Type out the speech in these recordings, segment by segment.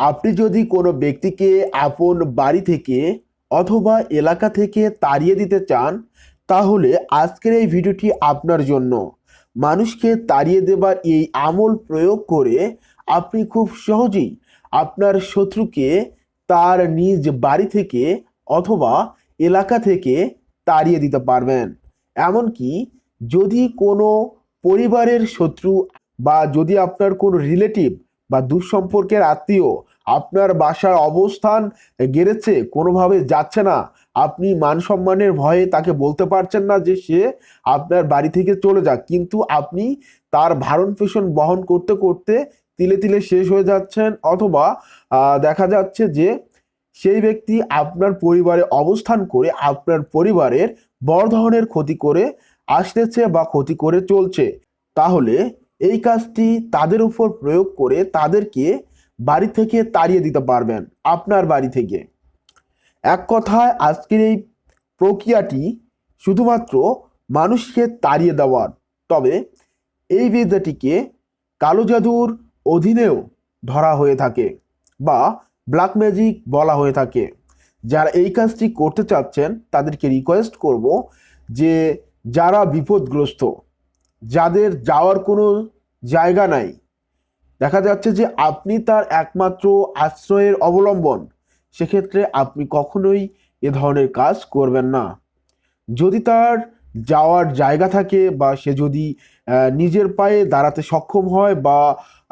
আপনি যদি কোনো ব্যক্তিকে আপন বাড়ি থেকে অথবা এলাকা থেকে তাড়িয়ে দিতে চান, তাহলে আজকের এই ভিডিওটি আপনার জন্য। মানুষকে তাড়িয়ে দেবার এই আমল প্রয়োগ করে আপনি খুব সহজেই আপনার শত্রুকে তার নিজ বাড়ি থেকে অথবা এলাকা থেকে তাড়িয়ে দিতে পারবেন। এমনকি যদি কোনো পরিবারের শত্রু বা যদি আপনার কোনো রিলেটিভ বা দুঃসম্পর্কের আত্মীয় আপনার বাসার অবস্থান গেড়েছে, কোনোভাবে যাচ্ছে না। আপনি মান সম্মানের ভয়ে তাকে বলতে পারছেন না যে সে আপনার বাড়ি থেকে চলে যাক। কিন্তু আপনি তার ভারণ পোষণ বহন করতে করতে তিলে তিলে শেষ হয়ে যাচ্ছেন অথবা দেখা যাচ্ছে যে সেই ব্যক্তি আপনার পরিবারে অবস্থান করে আপনার পরিবারের বড় ধরনের ক্ষতি করে আসতেছে বা ক্ষতি করে চলছে। তাহলে এই কাজটি তাদের উপর প্রয়োগ করে তাদেরকে বাড়ি থেকে তাড়িয়ে দিতে পারবেন, আপনার বাড়ি থেকে। এক কথায়, আজকের এই প্রক্রিয়াটি শুধুমাত্র মানুষকে তাড়িয়ে দেওয়ার, তবে এই বিদ্যাটিকে কালো জাদুর অধীনেও ধরা হয়ে থাকে বা ব্ল্যাক ম্যাজিক বলা হয়ে থাকে। যারা এই কাজটি করতে চাচ্ছেন, তাদেরকে রিকোয়েস্ট করব যে যারা বিপদগ্রস্ত, যাদের যাওয়ার কোনো জায়গা নাই দেখা যাচ্ছে যে আপনি তার একমাত্র আশ্রয়ের অবলম্বন। সেক্ষেত্রে আপনি কখনোই এ ধরনের কাজ করবেন না। যদি তার যাওয়ার জায়গা থাকে বা সে যদি নিজের পায়ে দাঁড়াতে সক্ষম হয় বা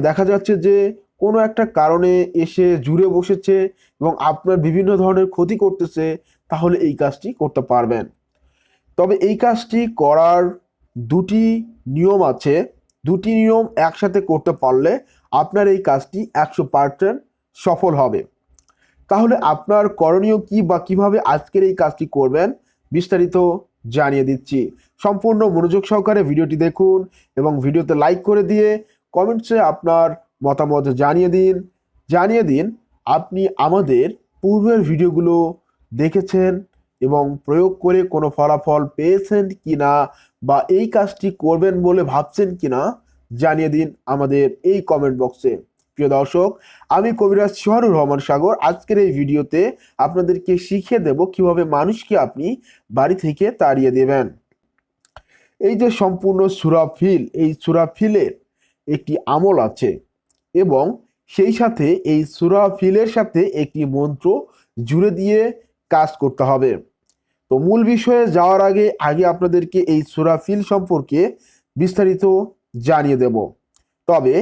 দেখা যাচ্ছে যে কোনো একটা কারণে এসে জুড়ে বসেছে এবং আপনার বিভিন্ন ধরনের ক্ষতি করতেছে, তাহলে এই কাজটি করতে পারবেন। তবে এই কাজটি করার দুটি নিয়ম আছে। দুটি নিয়ম একসাথে করতে পারলে আপনার এই কাজটি একশো পার্সেন্ট সফল হবে। তাহলে আপনার করণীয় কি বা কীভাবে আজকের এই কাজটি করবেন বিস্তারিত জানিয়ে দিচ্ছি। সম্পূর্ণ মনোযোগ সহকারে ভিডিওটি দেখুন এবং ভিডিওতে লাইক করে দিয়ে কমেন্টসে আপনার মতামত জানিয়ে দিন। জানিয়ে দিন, আপনি আমাদের পূর্বের ভিডিওগুলো দেখেছেন এবং প্রয়োগ করে কোনো ফলাফল পেয়েছেন কি না বা এই কাজটি করবেন বলে ভাবছেন কি না জানিয়ে দিন আমাদের এই কমেন্ট বক্সে প্রিয় দর্শক, আমি কবিরাজ সোহানুর রহমান সাগর। আজকের এই ভিডিওতে আপনাদেরকে শিখিয়ে দেব কীভাবে মানুষকে আপনি বাড়ি থেকে তাড়িয়ে দেবেন। এই যে সম্পূর্ণ সুরাফিল, এই সুরাফিলের একটি আমল আছে এবং সেই সাথে এই সুরাফিলের সাথে একটি মন্ত্র জুড়ে দিয়ে কাজ করতে হবে। তো মূল বিষয়ে যাওয়ার আগে আগে আপনাদেরকে এই সুরাফিল সম্পর্কে বিস্তারিত জানিয়ে দেব। তবে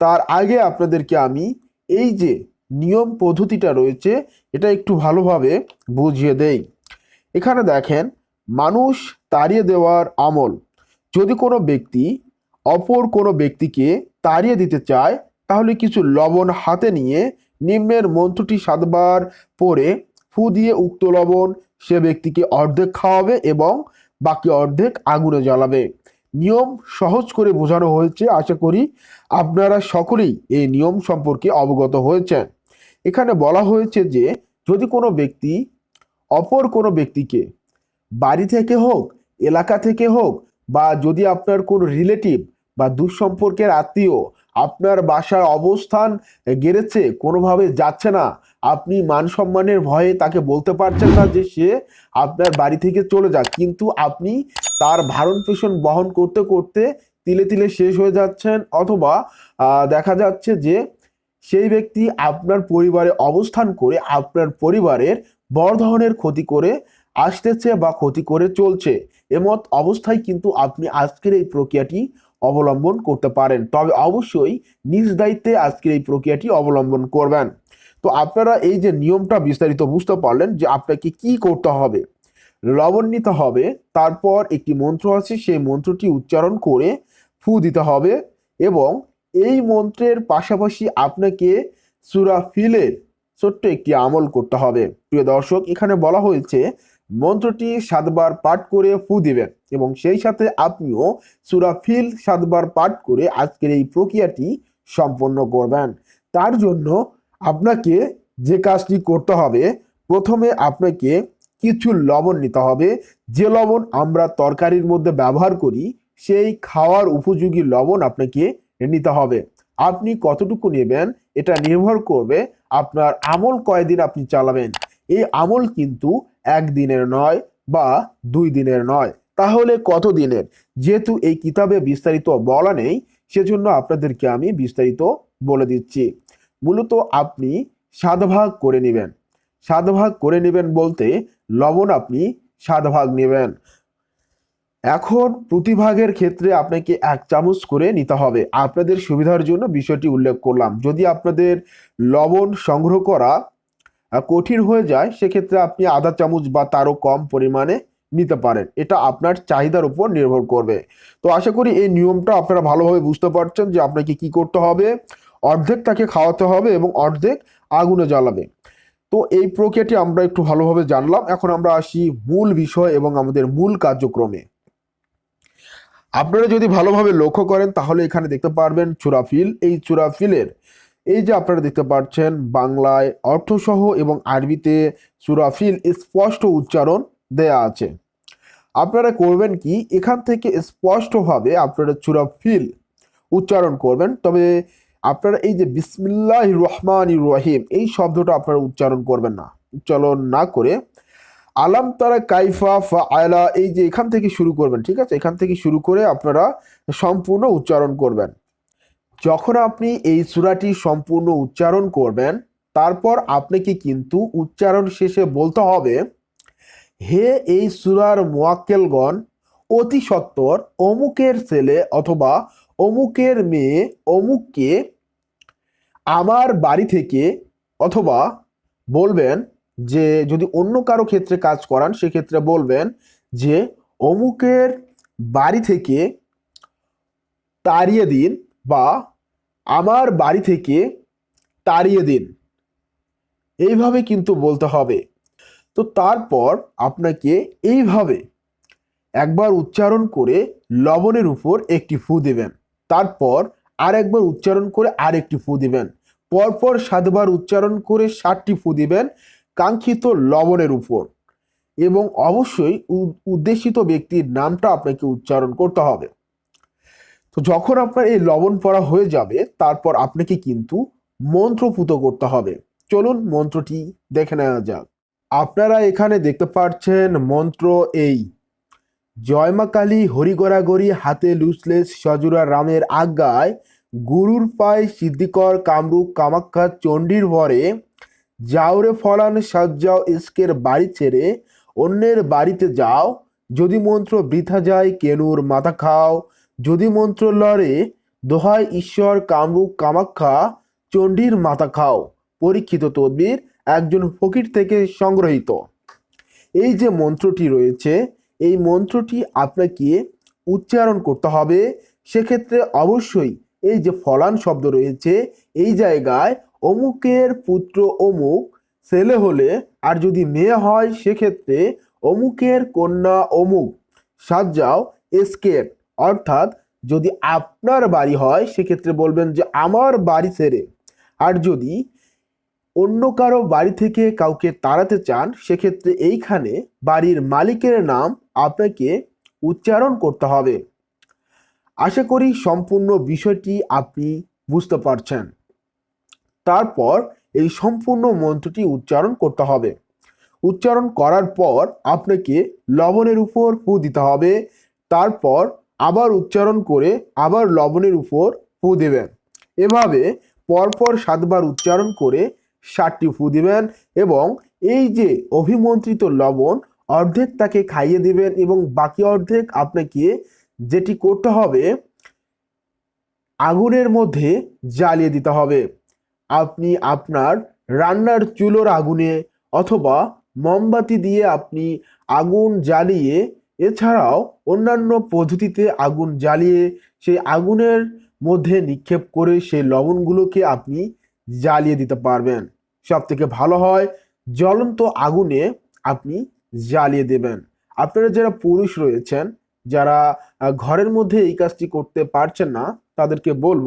তার আগে আপনাদেরকে আমি এই যে নিয়ম পদ্ধতিটা রয়েছে, এটা একটু ভালোভাবে বুঝিয়ে দেই। এখানে দেখেন, মানুষ তাড়িয়ে দেওয়ার আমল। যদি কোনো ব্যক্তি অপর কোনো ব্যক্তিকে তাড়িয়ে দিতে চায়, তাহলে কিছু লবণ হাতে নিয়ে নিম্নের মন্ত্রটি সাতবার পরে ফু দিয়ে উক্ত লবণ সে ব্যক্তিকে অর্ধেক খাওয়াবে এবং বাকি অর্ধেক আগুনে জ্বালাবে। নিয়ম সহজ করে বোঝানো হয়েছে, আশা করি আপনারা সকলেই এই নিয়ম সম্পর্কে অবগত হয়েছেন। এখানে বলা হয়েছে যে, যদি কোনো ব্যক্তি, অপর কোনো ব্যক্তিকে বাড়ি থেকে হোক, এলাকা থেকে হোক, বা যদি আপনার কোনো রিলেটিভ বা দুঃসম্পর্কের আত্মীয় আপনার বাসার অবস্থান গেড়েছে, কোনোভাবে যাচ্ছে না আপনি মান সম্মানের ভয়ে তাকে বলতে পারছেন না যে সে আপনার বাড়ি থেকে চলে যাক। কিন্তু আপনি তার ভারণ পোষণ বহন করতে করতে তিলে তিলে শেষ হয়ে যাচ্ছেন অথবা দেখা যাচ্ছে যে সেই ব্যক্তি আপনার পরিবারে অবস্থান করে আপনার পরিবারের বড় ধরনের ক্ষতি করে আসতেছে বা ক্ষতি করে চলছে। এমত অবস্থায় কিন্তু আপনি আজকের এই প্রক্রিয়াটি অবলম্বন করতে পারেন। তবে অবশ্যই নিজ দায়িত্বে আজকের এই প্রক্রিয়াটি অবলম্বন করবেন। তো আপনারা এই যে নিয়মটা বিস্তারিত বুঝতে পারলেন যে আপনাকে কি করতে হবে। লবণ নিতে হবে, তারপর একটি মন্ত্র আছে, সেই মন্ত্রটি উচ্চারণ করে ফু দিতে হবে এবং এই মন্ত্রের পাশাপাশি আপনাকে সুরা ফিলের ছোট্ট একটি আমল করতে হবে। প্রিয় দর্শক, এখানে বলা হয়েছে, মন্ত্রটি সাতবার পাঠ করে ফু দিবেন এবং সেই সাথে আপনিও সুরা ফিল সাতবার পাঠ করে আজকের এই প্রক্রিয়াটি সম্পন্ন করবেন। তার জন্য আপনাকে যে কাজটি করতে হবে, প্রথমে আপনাকে কিছু লবণ নিতে হবে। যে লবণ আমরা তরকারির মধ্যে ব্যবহার করি, সেই খাওয়ার উপযোগী লবণ আপনাকে নিতে হবে। আপনি কতটুকু নেবেন, এটা নির্ভর করবে আপনার আমল কয়দিন আপনি চালাবেন। এই আমল কিন্তু একদিনের নয় বা দুই দিনের নয়। তাহলে কত দিনের? যেহেতু এই কিতাবে বিস্তারিত বলা নেই, সেজন্য আপনাদেরকে আমি বিস্তারিত বলে দিচ্ছি। মূলত আপনি সাত ভাগ করে নেবেন। সাত ভাগ করে নেবেন বলতে লবণ আপনি সাত ভাগ নেবেন। এখন প্রতিভাগের ক্ষেত্রে আপনাকে এক চামচ করে নিতে হবে। আপনাদের সুবিধার জন্য বিষয়টি উল্লেখ করলাম। যদি আপনাদের লবণ সংগ্রহ করা কঠিন হয়ে যায়, সেক্ষেত্রে আপনি আধা চামচ বা তারও কম পরিমাণে নিতে পারেন। এটা আপনার চাহিদার উপর নির্ভর করবে। তো আশা করি এই নিয়মটা আপনারা ভালোভাবে বুঝতে পারছেন যে আপনাকে কি করতে হবে। অর্ধেক তাকে খাওয়াতে হবে এবং অর্ধেক আগুনে জ্বালাবে। তো এই প্রক্রিয়াটি আমরা একটু ভালোভাবে জানলাম। এখন আমরা আসি মূল বিষয় এবং আমাদের মূল কার্যক্রমে। আপনারা যদি ভালোভাবে লক্ষ্য করেন, তাহলে এখানে দেখতে পারবেন চুরাফিল। এই চুরাফিলের, এই যে আপনারা দেখতে পাচ্ছেন, বাংলায় অর্থসহ এবং আরবিতে চুরাফিল স্পষ্ট উচ্চারণ দেয়া আছে। আপনারা করবেন কি, এখান থেকে স্পষ্টভাবে আপনারা চুরাফিল উচ্চারণ করবেন। তবে আপনারা এই যে বিসমিল্লাহ রহমান রহিম, এই শব্দটা আপনারা উচ্চারণ করবেন না। উচ্চারণ না করে আলাম তারা কাইফা ফা আয়লা এই যে এখান থেকে শুরু করবেন, ঠিক আছে? এখান থেকে শুরু করে আপনারা সম্পূর্ণ উচ্চারণ করবেন। যখন আপনি এই সূরাটি সম্পূর্ণ উচ্চারণ করবেন, তারপর আপনাকে কিন্তু উচ্চারণ শেষে বলতে হবে, হে এই সূরার মোয়াক্কেলগণ, অতি সত্বর, অমুকের ছেলে অথবা অমুকের মেয়ে, অমুককে আমার বাড়ি থেকে অথবা বলবেন যে, যদি অন্য কারও ক্ষেত্রে কাজ করান, সেক্ষেত্রে বলবেন যে, অমুকের বাড়ি থেকে তাড়িয়ে দিন বা আমার বাড়ি থেকে তাড়িয়ে দিন। এইভাবে কিন্তু বলতে হবে। তো তারপর আপনাকে এইভাবে একবার উচ্চারণ করে লবণের উপর একটি ফু দেবেন। তারপর আর একবার উচ্চারণ করে আরেকটি ফু দিবেন। পরপর সাতবার উচ্চারণ করে ষাটটি ফু দিবেন কাঙ্ক্ষিত লবণের উপর। এবং অবশ্যই উদ্দেশিত ব্যক্তির নামটা আপনাকে উচ্চারণ করতে হবে। তো যখন আপনার এই লবণ পড়া হয়ে যাবে, তারপর আপনাকে কিন্তু মন্ত্রপুত করতে হবে। চলুন মন্ত্রটি দেখে নেওয়া যাক। আপনারা এখানে দেখতে পাচ্ছেন মন্ত্র এই। জয় মা কালী হরিগড়াগড়ি হাতে লুসলেস সজুরা রামের আজ্ঞায় গুরুর পায় সিদ্ধিকর কামরূপ কামাক্ষা চণ্ডীর ভরে। যাওরে ফলান সাজ্জাও ইস্কের বাড়ি ছেড়ে, অন্যের বাড়িতে যাও। যদি মন্ত্র বৃথা যায় কেনুর মাথা খাও। যদি মন্ত্র লড়ে দোহাই ঈশ্বর কামরূপ কামাখ্যা চণ্ডীর মাথা খাও। পরীক্ষিত তদ্বির একজন ফকির থেকে সংগ্রহীত। এই যে মন্ত্রটি রয়েছে এই মন্ত্রটি আপনাকে উচ্চারণ করতে হবে। সেক্ষেত্রে অবশ্যই এই যে ফলান শব্দ রয়েছে, এই জায়গায় অমুকের পুত্র অমুক, ছেলে হলে আর যদি মেয়ে হয় সেক্ষেত্রে অমুকের কন্যা অমুক। সাজ্জাও এসকের। অর্থাৎ যদি আপনার বাড়ি হয় সেক্ষেত্রে বলবেন যে আমার বাড়ি ছেড়ে। আর যদি অন্য কারও বাড়ি থেকে কাউকে তাড়াতে চান সেক্ষেত্রে এইখানে বাড়ির মালিকের নাম আপনাকে উচ্চারণ করতে হবে। আশা করি সম্পূর্ণ বিষয়টি আপনি বুঝতে পারছেন। তারপর এই সম্পূর্ণ মন্ত্রটি উচ্চারণ করতে হবে। উচ্চারণ করার পর আপনাকে লবণের উপর ফু দিতে হবে। তারপর আবার উচ্চারণ করে আবার লবণের উপর ফু দেবেন। এভাবে পরপর সাতবার উচ্চারণ করে ষাটটি ফু দিবেন এবং এই যে অভিমন্ত্রিত লবণ অর্ধেক তাকে খাইয়ে দিবেন এবং বাকি অর্ধেক আপনাকে যেটি করতে হবে, আগুনের মধ্যে জ্বালিয়ে দিতে হবে। আপনি আপনার রান্নার চুলোর আগুনে অথবা মোমবাতি দিয়ে আপনি আগুন জ্বালিয়ে, এছাড়াও অন্যান্য পদ্ধতিতে আগুন জ্বালিয়ে, সেই আগুনের মধ্যে নিক্ষেপ করে সেই লবণগুলোকে আপনি জ্বালিয়ে দিতে পারবেন। সব থেকে ভালো হয়, জ্বলন্ত আগুনে আপনি জ্বালিয়ে দেবেন। আপনারা যারা পুরুষ রয়েছেন, যারা ঘরের মধ্যে এই কাজটি করতে পারছেন না, তাদেরকে বলব,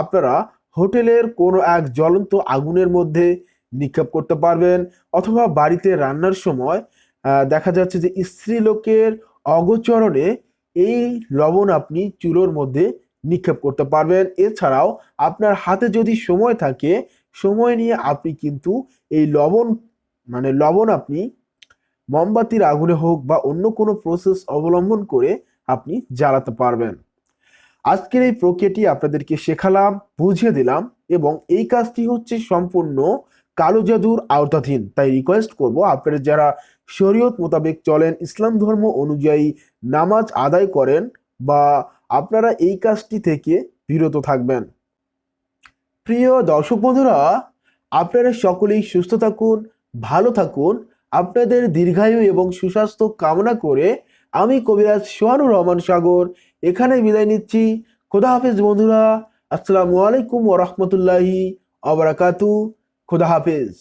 আপনারা হোটেলের কোনো এক জ্বলন্ত আগুনের মধ্যে নিক্ষেপ করতে পারবেন, অথবা বাড়িতে রান্নার সময় দেখা যাচ্ছে যে স্ত্রী লোকের অগোচরণে এই লবণ আপনি চুলোর মধ্যে নিক্ষেপ করতে পারবেন। এছাড়াও আপনার হাতে যদি সময় থাকে, সময় নিয়ে আপনি কিন্তু এই লবণ মানে লবণ আপনি মোমবাতির আগুনে হোক বা অন্য কোনো প্রসেস অবলম্বন করে আপনি জ্বালাতে পারবেন। আজকের এই প্রক্রিয়াটি আপনাদেরকে শেখালাম, বুঝিয়ে দিলাম এবং এই কাজটি হচ্ছে সম্পূর্ণ কালো জাদুর আওতাধীন। তাই রিকোয়েস্ট করব আপনারা যারা শরীয়ত মোতাবেক চলেন, ইসলাম ধর্ম অনুযায়ী নামাজ আদায় করেন বা আপনারা এই কাজটি থেকে বিরত থাকবেন। প্রিয় দর্শক বন্ধুরা, আপনারা সকলেই সুস্থ থাকুন, ভালো থাকুন আপনাদের দীর্ঘায়ু এবং সুস্বাস্থ্য কামনা করে আমি কবিরাজ সোহানুর রহমান সাগর। এখানে বিদায় নিচ্ছি। খোদা হাফেজ বন্ধুরা, আসসালামু আলাইকুম ওরহমতুল্লাহি আবরাকাতু খোদা হাফেজ।